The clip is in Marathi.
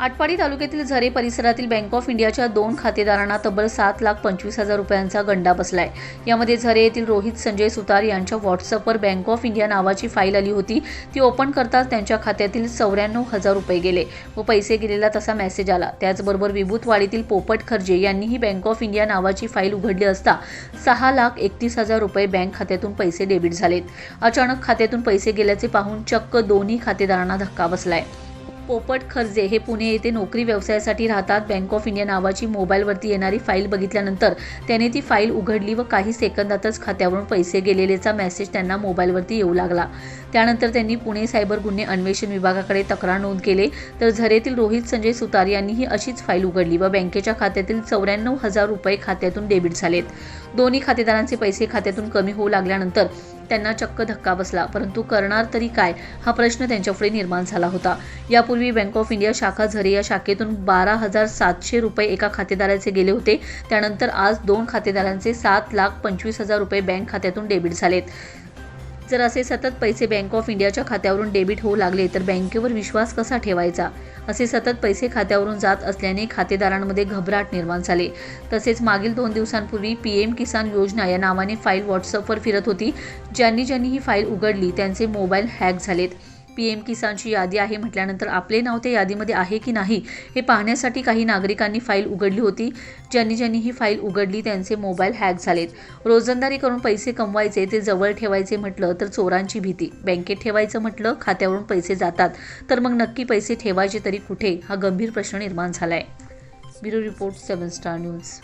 आटपाडी तालुक्यातील झरे परिसरातील बँक ऑफ इंडियाच्या दोन खातेदारांना तब्बल सात लाख पंचवीस हजार रुपयांचा गंडा बसलाय. यामध्ये झरे येथील रोहित संजय सुतार यांच्या व्हॉट्सअपवर बँक ऑफ इंडिया नावाची फाईल आली होती. ती ओपन करताच त्यांच्या खात्यातील चौऱ्याण्णव हजार रुपये गेले व पैसे गेलेला तसा मेसेज आला. त्याचबरोबर विभूतवाडीतील पोपट खर्जे यांनीही बँक ऑफ इंडिया नावाची फाईल उघडली असता सहा लाख एकतीस हजार रुपये बँक खात्यातून पैसे डेबिट झालेत. अचानक खात्यातून पैसे गेल्याचे पाहून चक्क दोन्ही खातेदारांना धक्का बसलाय. पोपट खर्जे हे पुणे येथे नोकरी व्यवसायासाठी राहतात. बँक ऑफ इंडिया नावाची मोबाईलवरती येणारी फाईल बघितल्यानंतर त्याने ती फाईल उघडली व काही सेकंदातच खात्यावरून पैसे गेलेलेचा मेसेज त्यांना मोबाईलवरती येऊ लागला. त्यानंतर त्यांनी पुणे सायबर गुन्हे अन्वेषण विभागाकडे तक्रार नोंद केले. तर झरेतील रोहित संजय सुतार यांनीही अशीच फाईल उघडली व बँकेच्या खात्यातील चौऱ्याण्णव हजार रुपये खात्यातून डेबिट झालेत. दोन्ही खातेदारांचे पैसे खात्यातून कमी होऊ लागल्यानंतर त्यांना चक्क धक्का बसला. परंतु करणार तरी काय? हा प्रश्न त्यांच्यापुढे निर्माण झाला होता. यापूर्वी बँक ऑफ इंडिया शाखा झरे या शाखेतून बारा हजार सातशे रुपये एका खातेदाराचे गेले होते. त्यानंतर आज दोन खातेदारांचे सात लाख पंचवीस हजार रुपये बँक खात्यातून डेबिट झालेत. जर असे सतत पैसे बँक ऑफ इंडियाच्या खात्यावरून डेबिट होऊ लागले तर बँकेवर विश्वास कसा ठेवायचा? असे सतत पैसे खात्यावरून जात असल्याने खातेदारांमध्ये घबराट निर्माण झाले. तसेच मागील दोन दिवसांपूर्वी पी एम किसान योजना या नावाने फाईल व्हॉट्सअपवर फिरत होती. ज्यांनी ज्यांनी ही फाईल उघडली त्यांचे मोबाईल हॅक झालेत. पी एम किसानची यादी आहे. म्हटल्यानंतर आपले नाव त्या यादीमध्ये आहे की नाही हे पाहण्यासाठी काही नागरिकांनी फाईल उघडली होती. ज्यांनी ज्यांनी ही फाईल उघडली त्यांचे मोबाईल हॅक झालेत. रोजंदारी करून पैसे कमवायचे ते जवळ ठेवायचे म्हटलं तर चोरांची भीती. बँकेत ठेवायचं म्हटलं खात्यावरून पैसे जातात. तर मग नक्की पैसे ठेवायचे तरी कुठे? हा गंभीर प्रश्न निर्माण झाला आहे bureau report seven star news.